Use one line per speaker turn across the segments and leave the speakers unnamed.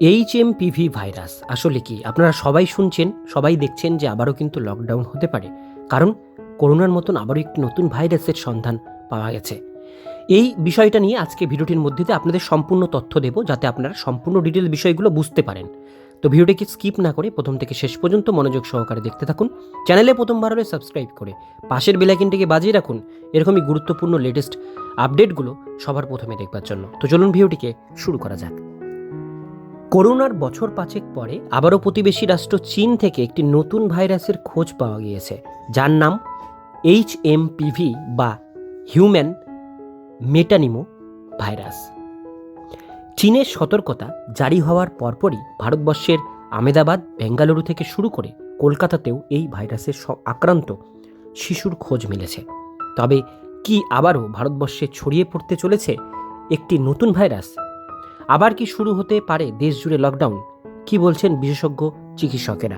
H M PV virus আসলে কি? আপনারা সবাই শুনছেন, সবাই দেখছেন যে আবারও কিন্তু লকডাউন হতে পারে। কারণ করোনার মতন আবারও একটি নতুন ভাইরাসের সন্ধান পাওয়া গেছে। এই বিষয়টা নিয়ে আজকে ভিডিওটির মধ্যে দিয়ে আপনাদের সম্পূর্ণ তথ্য দেব, যাতে আপনারা সম্পূর্ণ ডিটেল বিষয়গুলো বুঝতে পারেন। তো ভিডিওটিকে স্কিপ না করে প্রথম থেকে শেষ পর্যন্ত মনোযোগ সহকারে দেখতে থাকুন। চ্যানেলে প্রথমবার হলে সাবস্ক্রাইব করে পাশের বেলাইকিনটিকে বাজিয়ে রাখুন। এরকমই গুরুত্বপূর্ণ লেটেস্ট আপডেটগুলো সবার প্রথমে দেখবার জন্য। তো চলুন ভিডিওটিকে শুরু করা যাক। করোনার বছর পাঁচেক পরে আবারও প্রতিবেশী রাষ্ট্র চীন থেকে একটি নতুন ভাইরাসের খোঁজ পাওয়া গিয়েছে, যার নাম এইচ এম পিভি বা হিউম্যান মেটানিমো ভাইরাস। চীনের সতর্কতা জারি হওয়ার পরপরই ভারতবর্ষের আমেদাবাদ বেঙ্গালুরু থেকে শুরু করে কলকাতাতেও এই ভাইরাসের আক্রান্ত শিশুর খোঁজ মিলেছে। তবে কি আবারও ভারতবর্ষে ছড়িয়ে পড়তে চলেছে একটি নতুন ভাইরাস আবার কি শুরু হতে পারে দেশ জুড়ে লকডাউন কি বলছেন বিশেষজ্ঞ চিকিৎসকেরা?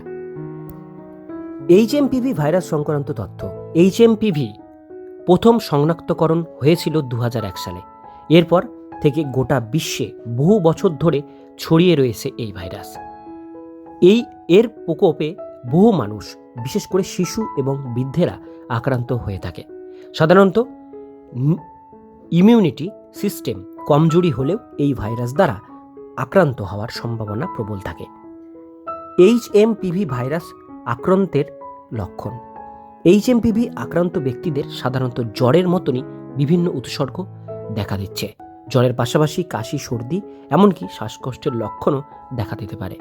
এইচএমপিভি ভাইরাস সংক্রান্ত তথ্য। এইচ এইচএমপিভি প্রথম শনাক্তকরণ হয়েছিল দু হাজার এক সালে। এরপর থেকে গোটা বিশ্বে বহু বছর ধরে ছড়িয়ে রয়েছে এই ভাইরাস এই এর প্রকোপে বহু মানুষ, বিশেষ করে শিশু এবং বৃদ্ধেরা আক্রান্ত হয়ে থাকে। সাধারণত ইমিউনিটি সিস্টেম কমজোরি হলেও এই ভাইরাস দ্বারা আক্রান্ত হওয়ার সম্ভাবনা প্রবল থাকে। এইচ এম পিভি ভাইরাস আক্রান্তের লক্ষণ। এইচ এম পিভি আক্রান্ত ব্যক্তিদের সাধারণত জ্বরের মতনই বিভিন্ন উৎসর্গ দেখা দিচ্ছে। জ্বরের পাশাপাশি কাশি, সর্দি, এমনকি শ্বাসকষ্টের লক্ষণও দেখা দিতে পারে।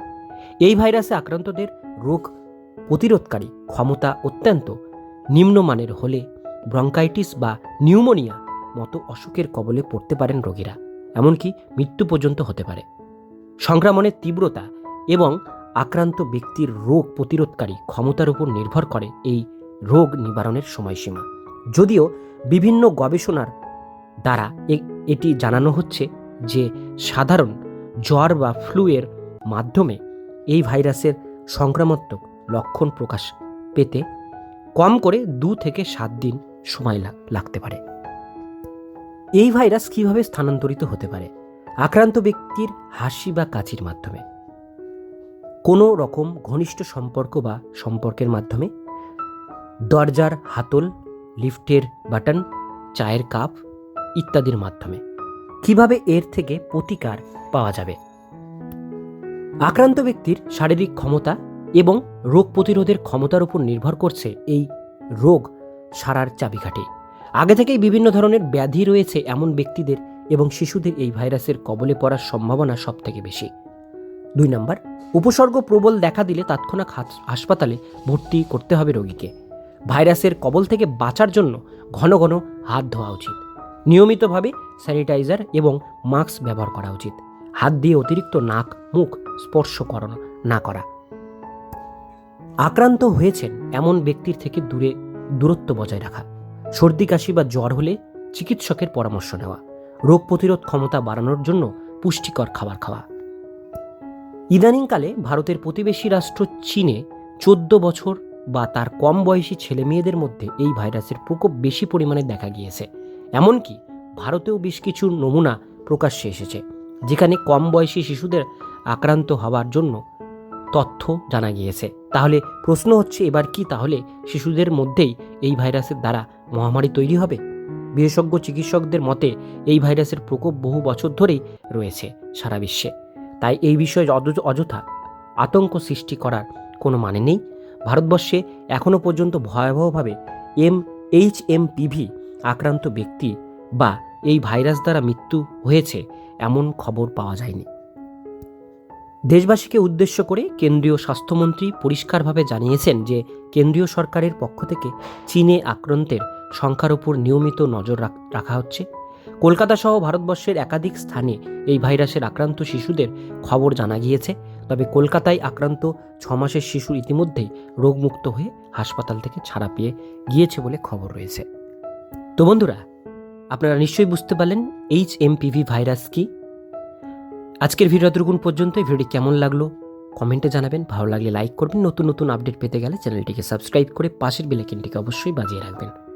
এই ভাইরাসে আক্রান্তদের রোগ প্রতিরোধকারী ক্ষমতা অত্যন্ত নিম্নমানের হলে ব্রঙ্কাইটিস বা নিউমোনিয়া মতো অসুখের কবলে পড়তে পারেন রোগীরা, এমনকি মৃত্যু পর্যন্ত হতে পারে। সংক্রমণের তীব্রতা এবং আক্রান্ত ব্যক্তির রোগ প্রতিরোধকারী ক্ষমতার উপর নির্ভর করে এই রোগ নিবারণের সময়সীমা। যদিও বিভিন্ন গবেষণার দ্বারা এটি জানানো হচ্ছে যে সাধারণ জ্বর বা ফ্লুয়ের মাধ্যমে এই ভাইরাসের সংক্রামত্মক লক্ষণ প্রকাশ পেতে কম করে দু থেকে সাত দিন সময় লাগ- লাগতে পারে। এই ভাইরাস কীভাবে স্থানান্তরিত হতে পারে? আক্রান্ত ব্যক্তির হাসি বা কাচির মাধ্যমে। কোনো রকম ঘনিষ্ঠ সম্পর্ক বা সম্পর্কের মাধ্যমে। দরজার হাতল, লিফটের বাটন, চায়ের কাপ ইত্যাদির মাধ্যমে। কীভাবে এর থেকে প্রতিকার পাওয়া যাবে? আক্রান্ত ব্যক্তির শারীরিক ক্ষমতা এবং রোগ প্রতিরোধের ক্ষমতার উপর নির্ভর করছে এই রোগ সারার চাবিকাঠি। আগে থেকেই বিভিন্ন ধরনের ব্যাধি রয়েছে এমন ব্যক্তিদের এবং শিশুদের এই ভাইরাসের কবলে পড়ার সম্ভাবনা সবথেকে বেশি। দুই নম্বর, উপসর্গ প্রবল দেখা দিলে তাৎক্ষণিক হাসপাতালে ভর্তি করতে হবে রোগীকে। ভাইরাসের কবল থেকে বাঁচার জন্য ঘন ঘন হাত ধোয়া উচিত। নিয়মিতভাবে স্যানিটাইজার এবং মাস্ক ব্যবহার করা উচিত। হাত দিয়ে অতিরিক্ত নাক, মুখ স্পর্শ করানো না করা। আক্রান্ত হয়েছেন এমন ব্যক্তির থেকে দূরে, দূরত্ব বজায় রাখা। সর্দি, কাশি বা জ্বর হলে চিকিৎসকের পরামর্শ নেওয়া। রোগ প্রতিরোধ ক্ষমতা বাড়ানোর জন্য পুষ্টিকর খাবার খাওয়া। ইদানিংকালে ভারতের প্রতিবেশী রাষ্ট্র চীনে চোদ্দ বছর বা তার কম বয়সী ছেলে মেয়েদের মধ্যে এই ভাইরাসের প্রকোপ বেশি পরিমাণে দেখা গিয়েছে। এমনকি ভারতেও বেশ কিছু নমুনা প্রকাশ্যে এসেছে, যেখানে কম বয়সী শিশুদের আক্রান্ত হওয়ার জন্য তথ্য জানা গিয়েছে। তাহলে প্রশ্ন হচ্ছে, এবার কি তাহলে শিশুদের মধ্যেই এই ভাইরাসের দ্বারা মহামারী তৈরি হবে। বিশেষজ্ঞ চিকিৎসকদের মতে, এই ভাইরাসের প্রকোপ বহু বছর ধরেই রয়েছে সারা বিশ্বে। তাই এই বিষয়ে অযথা আতঙ্ক সৃষ্টি করার কোনো মানে নেই। ভারতবর্ষে এখনও পর্যন্ত ভয়াবহভাবে এম এইচ এম পিভি আক্রান্ত ব্যক্তি বা এই ভাইরাস দ্বারা মৃত্যু হয়েছে এমন খবর পাওয়া যায়নি। দেশবাসীকে উদ্দেশ্য করে কেন্দ্রীয় স্বাস্থ্যমন্ত্রী পরিষ্কারভাবে জানিয়েছেন যে, কেন্দ্রীয় সরকারের পক্ষ থেকে চীনে আক্রান্তের সংখ্যার উপর নিয়মিত নজর রাখা হচ্ছে। কলকাতা সহ ভারতবর্ষের একাধিক স্থানে এই ভাইরাসের আক্রান্ত শিশুদের খবর জানা গিয়েছে। তবে কলকাতায় আক্রান্ত ছ মাসের শিশু ইতিমধ্যেই রোগমুক্ত হয়ে হাসপাতাল থেকে ছাড়া পেয়ে গিয়েছে বলে খবর রয়েছে। তো বন্ধুরা, আপনারা নিশ্চয়ই বুঝতে পারলেন এইচ এমপিভি ভাইরাস কি। আজকের ভিডিও এতটুকুন পর্যন্ত ভিডিওটি কেমন লাগল কমেন্টে জানাবেন। ভালো লাগলে লাইক করবেন। নতুন নতুন আপডেট পেতে গেলে চ্যানেলটিকে সাবস্ক্রাইব করে পাশের বেলাইকিনটিকে অবশ্যই বাজিয়ে রাখবেন।